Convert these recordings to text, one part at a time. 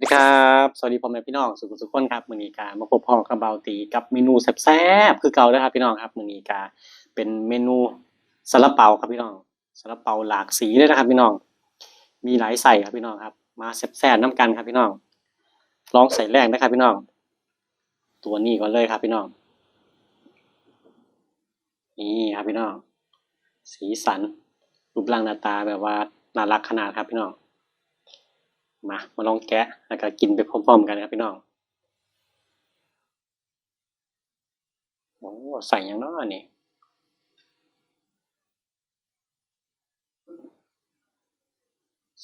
สวัสดีครับ สวัสดีพ่อแม่พี่น้องสุขสุขคนครับมือนีกามาพบพ่อกับเบาตีกับเมนูแซ่บๆคือเก่าแล้วครับพี่น้องครับมือนีกาเป็นเมนูซาลาเปาครับพี่น้องซาลาเปาหลากสีเลยนะครับพี่น้อง มีหลายใส่ครับพี่น้องครับ มาแซ่บๆน้ำกันครับพี่น้อง ลองใส่แรกนะครับพี่น้อง ตัวนี้ก่อนเลยครับพี่น้อง นี่ครับพี่น้อง สีสันรูปร่างหน้าตาแบบว่าน่ารักขนาดครับพี่น้อง มามาลองแกะแล้วก็กินไปพร้อมๆกันนะครับพี่น้องโอ้ใส่อยังน้อนี่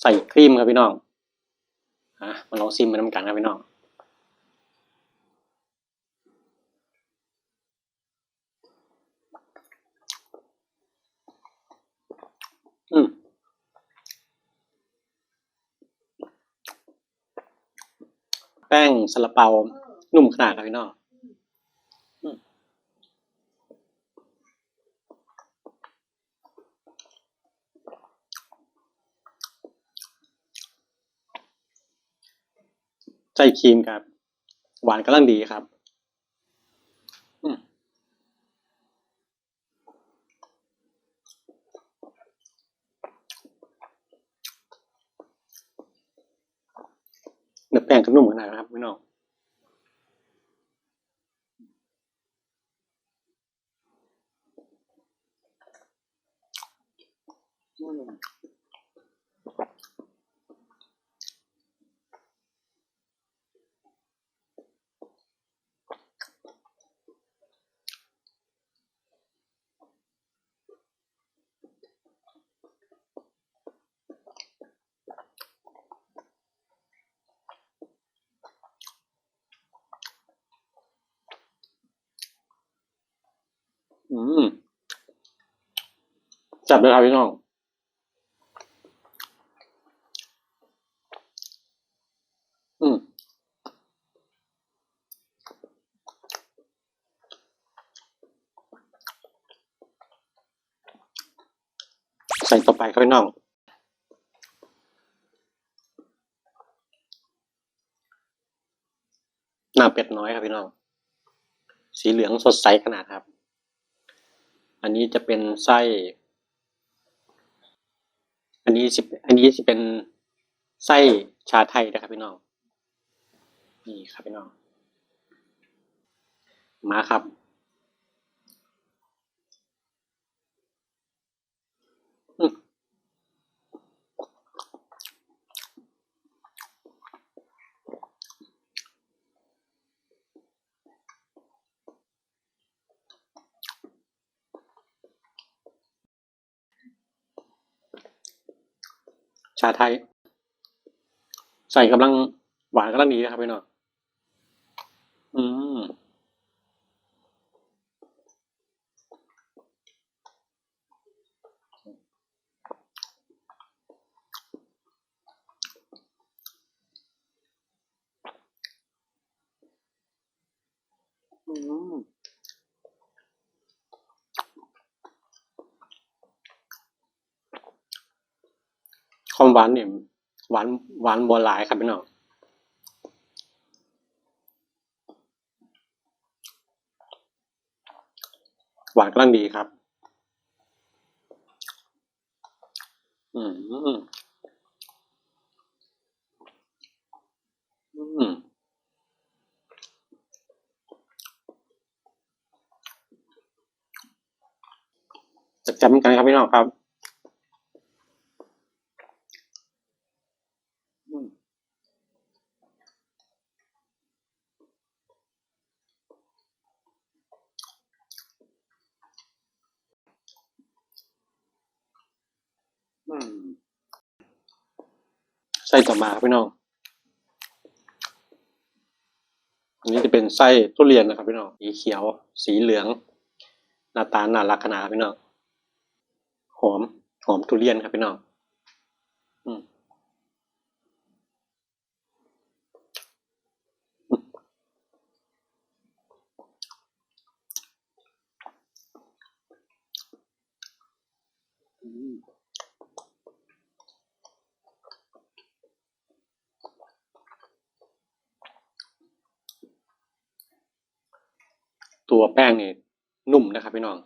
ใส่ครีมครับพี่น้องอะมาลองซิมไปน้ำกันครับพี่น้อง อืม แป้งซาลาเปา นุ่มขนาดครับพี่น้องใส่ครีมครับ หวานกำลังดีครับเนื้อแป้งก็นุ่มขนาดนะครับพี่น้ อืมอืมจับเลยครับพี่น้อง อืม ใส่ต่อไปครับพี่น้อง หน้าเป็ดน้อยครับพี่น้อง สีเหลืองสดใสขนาดครับ อันนี้จะเป็นไส้ อันนี้สิอันนี้จะเป็นไส้ชาไทยนะครับพี่น้อง นี่ครับพี่น้อง มาครับ อืม ชาไทย ใส่กำลังหวานกำลังดีนะครับพี่น้องอืมอืม ความ หวานเนี่ยหวานหวานบัวหลายครับพี่น้องหวานกำลังดีครับ อืมอืมจะจำกันครับพี่น้องครับ อืม อืม ไส้ต่อมาพี่น้อง อันนี้จะเป็นไส้ทุเรียนนะครับพี่น้อง สีเขียว สีเหลือง หน้าตาหน้ารักขนาดพี่น้อง หอม หอมทุเรียนครับพี่น้อง ตัวแป้งเนี่ยนุ่มนะครับพี่น้อง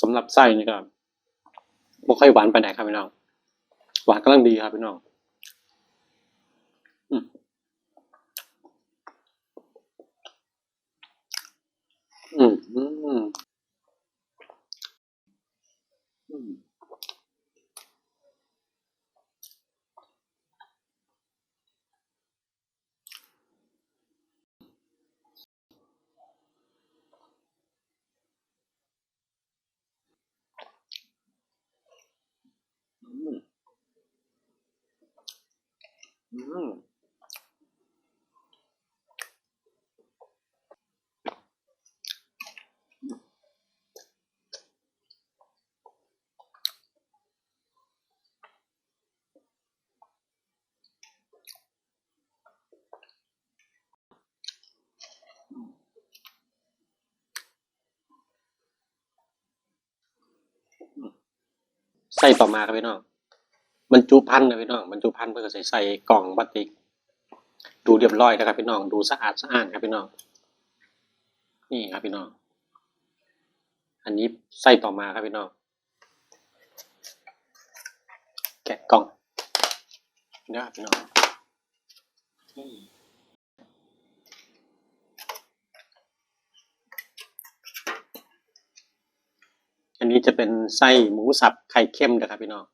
สำหรับไส้นี่ก็ไม่ค่อยหวานไปไหนครับพี่น้อง หวานกำลังดีครับพี่น้องอืมอืมอืม อืม ใส่ต่อมาครับพี่น้องบรรจุภัณฑ์นะพี่น้องบรรจุภัณฑ์เพื่อใส่ใส่กล่องพลาสติก ดูเรียบร้อยนะครับพี่น้องดูสะอาดสะอ้านครับพี่น้องนี่ครับพี่น้อง อันนี้ไส้ต่อมาครับพี่น้อง แกะกล่องเนี่ครับพี่น้องอืมอั นี้จะเป็นไส้หมูสับไข่เค็มนะครับพี่น้อง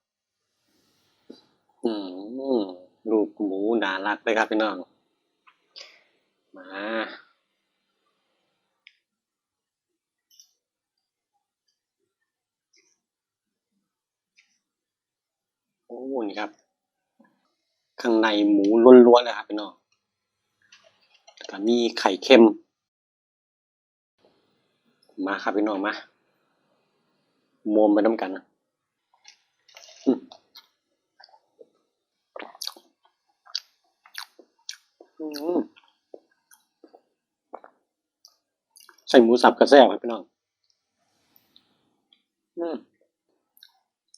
อืมลูกหมูน่ารักเลยครับพี่น้อง มา โอ้นี่ครับ ข้างในหมูล้วนๆเลยครับพี่น้องแล้วก็มีไข่เค็ม มาครับพี่น้องมา โมมไปน้ำกันนะใส่หมูสับกระแซบครับพี่น้อง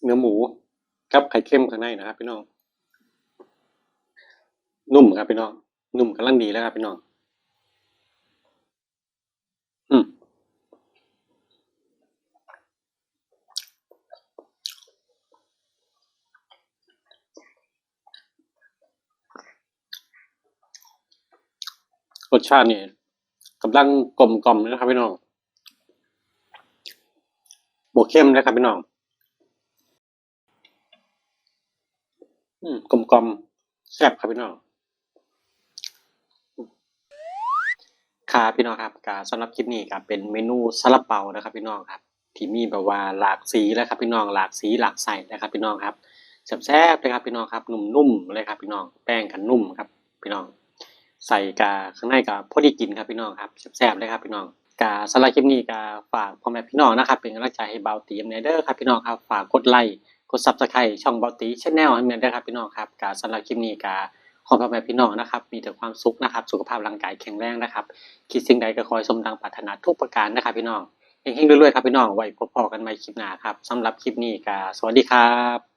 เนื้อหมูกับไข่เค็มข้างในนะครับพี่น้อง นุ่มครับพี่น้อง นุ่มกำลังดีแล้วครับพี่น้อง อืม ร สชาตินี่กำลังกลมกล่อมเลยนะครับพี่น้องบวกเข้มนะครับพี่น้องอืมกลมกล่อมแซ่บครับพี่น้องครับพี่น้องครับการสำหรับคลิปนี้ครับเป็นเมนูซาลาเปานะครับ พี่น้องครับที่มีแบบว่าหลากสีแล้วครับพี่น้องหลากสีหลากใส่นะครับ พี่น้องครับแซ่บๆเลยครับพี่น้องครับนุ่มๆเลยครับพี่น้องแป้งกันนุ่มครับ พี่น้อง ใส่กาข้างในกับพอดีกินครับพี่น้องครับแซ่บๆเลยครับพี่น้องกาสำหรับคลิปนี้กาฝากพ่อแม่พี่น้องนะครับเป็นกำลังใจให้เบาตีมเนเดอร์ครับพี่น้องครับฝากกดไลค์กดซับสไครต์ช่องเบาตีชแนลให้เนเดอร์ครับพี่น้องครับกาสำหรับคลิปนี้กาขอพ่อแม่พี่น้องนะครับมีแต่ความสุขนะครับสุขภาพร่างกายแข็งแรงนะครับคิดสิ่งใดก็คอยสมดังปรารถนาทุกประการนะครับพี่น้องเฮงๆรวยๆครับพี่น้องไว้พบพอกันใหม่คลิปหน้าครับสำหรับคลิปนี้กาสวัสดีครับ